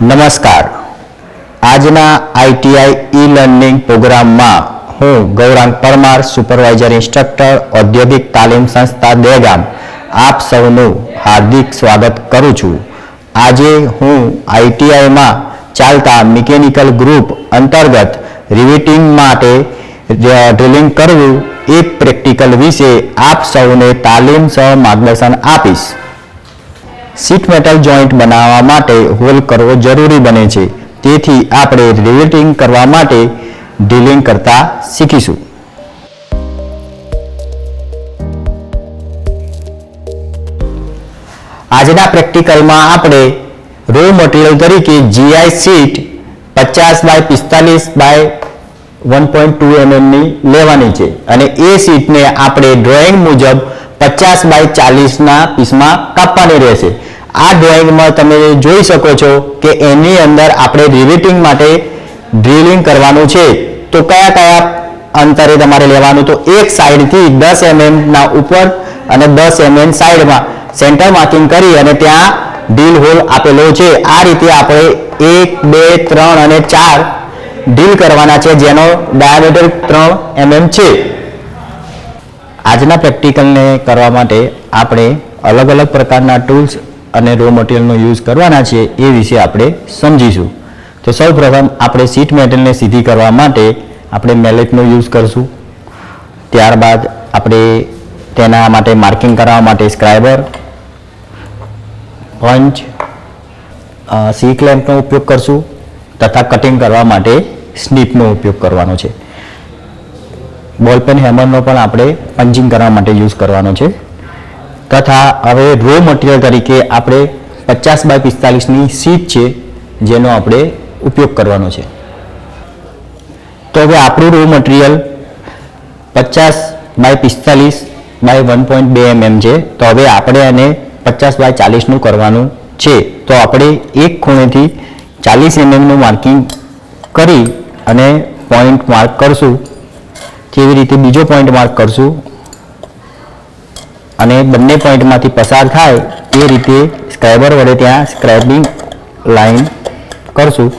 નમસ્કાર. આજના ITI e learning પ્રોગ્રામમાં હું ગૌરાંગ પરમાર, સુપરવાઇઝર ઇન્સ્ટ્રક્ટર, ઔદ્યોગિક તાલીમ સંસ્થા દેગામ આપ સૌનું હાર્દિક સ્વાગત કરું છું. આજે હું આઈટીઆઈમાં ચાલતા મિકેનિકલ ગ્રુપ અંતર્ગત રિવિટિંગ માટે ડ્રિલિંગ કરવું એ પ્રેક્ટિકલ વિશે આપ સૌને તાલીમ સહ માર્ગદર્શન આપીશ. શીટ મેટલ જોઈન્ટ બનાવવા માટે હોલ કરવો જરૂરી બને છે. તેથી આપણે રિવેટિંગ કરવા માટે ડ્રિલિંગ કરતા શીખીશું. આજના પ્રેક્ટિકલમાં આપણે રો મટીરિયલ તરીકે જીઆઈ શીટ પચાસ બાય પિસ્તાલીસ બાય વન પોઈન્ટ ટુ એમએમની લેવાની છે. અને એ શીટને આપણે ડ્રોઈંગ મુજબ પચાસ બાય ચાલીસના પીસમાં કાપવાની રહેશે. આ ડ્રોઈંગમાં તમે જોઈ શકો છો કે એની અંદર આપણે રિવેટિંગ માટે ડ્રિલિંગ કરવાનું છે. તો કયા કયા અંતરે તમારે લેવાનું? તો એક સાઈડથી દસ એમએમના ઉપર અને દસ એમએમ સાઈડમાં સેન્ટર માર્કિંગ કરી અને ત્યાં ડીલ હોલ આપેલો છે. આ રીતે આપણે એક, બે, ત્રણ અને ચાર ડીલ કરવાના છે, જેનો ડાયામીટર ત્રણ એમએમ છે. આજના પ્રેક્ટિકલને કરવા માટે આપણે અલગ અલગ પ્રકારના ટૂલ્સ અને રો મટીરિયલનો યુઝ કરવાના છે એ વિશે આપણે સમજીશું. તો સૌ પ્રથમ આપણે સીટ મેટલને સીધી કરવા માટે આપણે મેલેટનો યુઝ કરશું. ત્યારબાદ આપણે તેના માટે માર્કિંગ કરાવવા માટે સ્ક્રાઇબર પંચ સી ક્લેમ્પનો ઉપયોગ કરશું તથા કટિંગ કરવા માટે સ્નીપનો ઉપયોગ કરવાનો છે. બોલપેન હેમરનો પણ આપણે પંચિંગ કરવા માટે યુઝ કરવાનો છે. તથા હવે રો મટીરિયલ તરીકે આપણે પચાસ બાય પિસ્તાલીસની સીટ છે, જેનો આપણે ઉપયોગ કરવાનો છે. તો હવે આપણું રો મટીરિયલ પચાસ બાય પિસ્તાલીસ બાય વન પોઈન્ટ બે એમએમ છે, તો હવે આપણે એને પચાસ બાય ચાલીસનું કરવાનું છે. તો આપણે એક ખૂણેથી ચાલીસ એમએમનું માર્કિંગ કરી અને પોઈન્ટ માર્ક કરશું. કેવી રીતે બીજો પોઈન્ટ માર્ક કરશું? અને બંને પોઈન્ટમાંથી પસાર થાય એ રીતે સ્ક્રાઇબર વડે ત્યાં સ્ક્રાઇબિંગ લાઈન કરશું.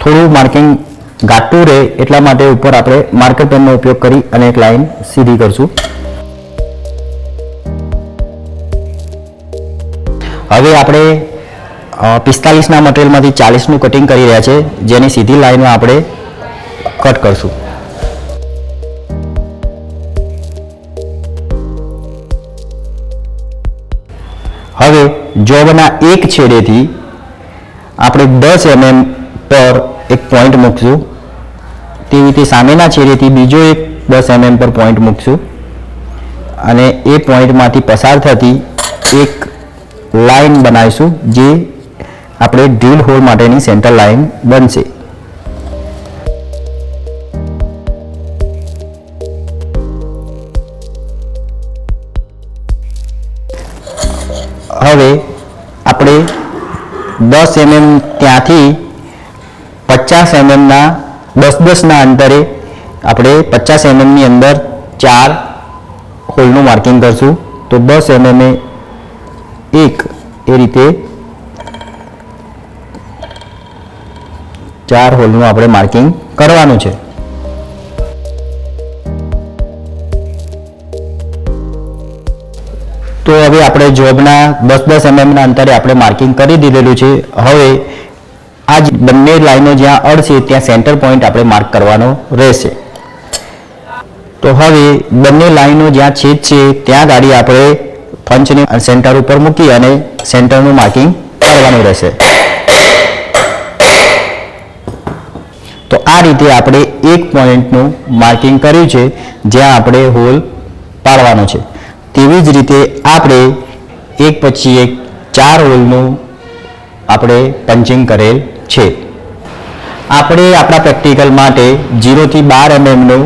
થોડું માર્કિંગ ઘાટું રહે એટલા માટે ઉપર આપણે માર્કર પેનનો ઉપયોગ કરી અને એક લાઈન સીધી કરશું. હવે આપણે પિસ્તાલીસના મટીરિયલમાંથી ચાલીસનું કટિંગ કરી રહ્યા છે, જેની સીધી લાઈનમાં આપણે કટ કરશું. હવે જોબના એક છેડેથી આપણે દસ એમએમ પર એક પોઈન્ટ મૂકશું. તેવી રીતે સામેના છેડેથી બીજો એક દસ એમએમ પર પોઈન્ટ મૂકશું. અને એ પોઈન્ટમાંથી પસાર થતી એક લાઈન બનાવીશું જે આપણે ડ્રીલ હોલ માટેની સેન્ટર લાઈન બનશે. આપણે દસ એમએમ ત્યાંથી પચાસ એમએમના, દસ દસના અંતરે આપણે પચાસ એમએમની અંદર ચાર હોલનું માર્કિંગ કરશું. તો દસ એમએમ એક એ રીતે ચાર હોલનું આપણે માર્કિંગ કરવાનું છે. તો હવે આપણે જોબના દસ દસ એમએમના અંતરે આપણે માર્કિંગ કરી દીધેલું છે. હવે આ બંને લાઈનો જ્યાં અડશે ત્યાં સેન્ટર પોઈન્ટ આપણે માર્ક કરવાનો રહેશે. તો હવે બંને લાઈનો જ્યાં છેદ છે, ત્યાં ગાડી આપણે પંચને સેન્ટર ઉપર મૂકી અને સેન્ટરનું માર્કિંગ કરવાનું રહેશે. તો આ રીતે આપણે એક પોઈન્ટનું માર્કિંગ કર્યું છે, જ્યાં આપણે હોલ પાડવાનો છે. તેવી જ રીતે આપણે એક પછી એક ચાર હોલનું આપણે પંચિંગ કરેલ છે. આપણે આપણા પ્રેક્ટિકલ માટે જીરોથી બાર એમએમનું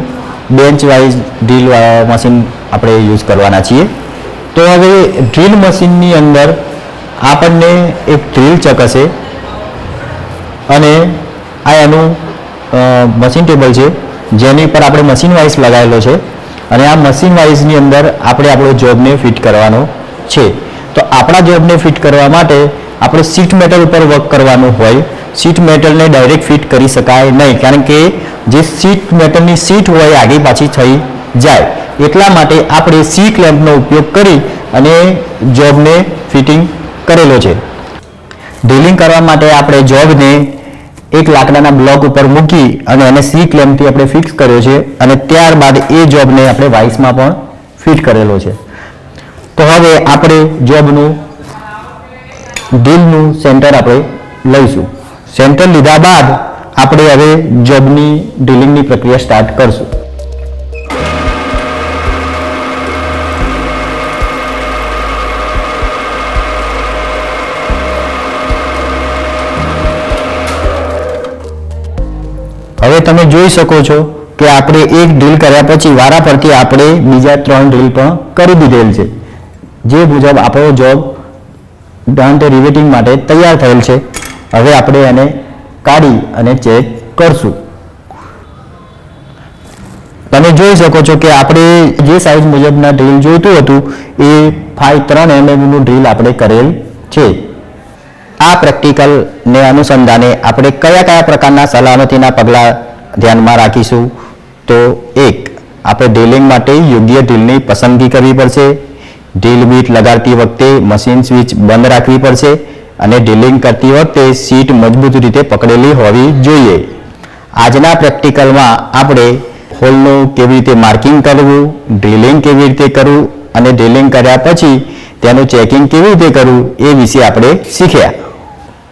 બેન્ચ વાઇઝ ડ્રીલ મશીન આપણે યુઝ કરવાના છીએ. તો હવે ડ્રીલ મશીનની અંદર આપણને એક ડ્રીલ ચકશે અને આ એનું મશીન ટેબલ છે. જેની પર આપણે મશીન વાઇઝ લગાવેલો છે. અને આ મશીન વાઇઝની અંદર આપણે આપણો જોબને ફિટ કરવાનો છે. તો આપણા જોબને ફિટ કરવા માટે આપણે સીટ મેટલ ઉપર વર્ક કરવાનું હોય. સીટ મેટલને ડાયરેક્ટ ફિટ કરી શકાય નહીં. કારણ કે જે સીટ મેટલની સીટ હોય, આગી પાછી થઈ જાય. એટલા માટે આપણે સી ક્લેમ્પનો ઉપયોગ કરી અને જોબને ફિટિંગ કરેલો છે. ડ્રિલિંગ કરવા માટે આપણે જોબને એક લાકડાના બ્લોક ઉપર મૂકી અને એને સી ક્લેમ્પથી આપણે ફિક્સ કર્યો છે અને ત્યારબાદ એ જોબને આપણે વાઇસમાં પણ ફિટ કરેલો છે. તો હવે આપણે જોબનું ડીલનું સેન્ટર આપણે લઈશું. સેન્ટર લીધા બાદ આપણે હવે જોબની ડ્રિલિંગની પ્રક્રિયા સ્ટાર્ટ કરશું. તમે જોઈ શકો છો કે આપણે એક ડ્રીલ કર્યા પછી વારા પરથી આપણે બીજા ત્રણ ડ્રીલ પણ કરી દીધેલ છે. જે મુજબ આપણો જોબ દાંતે રિવેટિંગ માટે તૈયાર થયેલ છે. હવે આપણે એને કાઢી અને ચેક કરશું. તમે જોઈ શકો છો કે આપણે જે સાઇઝ મુજબના ડ્રીલ જોઈતું હતું, એ ફાઈવ ત્રણ એમએમનું ડ્રીલ આપણે કરેલ છે. આ પ્રેક્ટિકલને અનુસંધાને આપણે કયા કયા પ્રકારના સલામતીના પગલાં ધ્યાનમાં રાખીશું. તો એક, આપણે ડ્રિલિંગ માટે યોગ્ય ડ્રિલની પસંદગી કરવી પડશે. ડ્રિલ બીટ લગાડતી વખતે મશીન સ્વિચ બંધ રાખવી પડશે અને ડ્રિલિંગ કરતી વખતે સીટ મજબૂત રીતે પકડેલી હોવી જોઈએ. આજના પ્રેક્ટિકલમાં આપણે હોલનું કેવી રીતે માર્કિંગ કરવું ડ્રિલિંગ કેવી રીતે કરવું અને ડ્રિલિંગ કર્યા પછી તેનું ચેકિંગ કેવી રીતે કરવું એ વિશે આપણે શીખ્યા.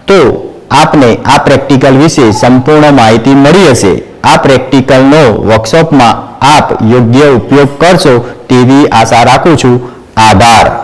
તો આપને આ પ્રેક્ટિકલ વિશે સંપૂર્ણ માહિતી મળી હશે. આ પ્રેક્ટિકલનો વર્કશોપમાં આપ યોગ્ય ઉપયોગ કરશો તેવી આશા રાખું છું. આભાર.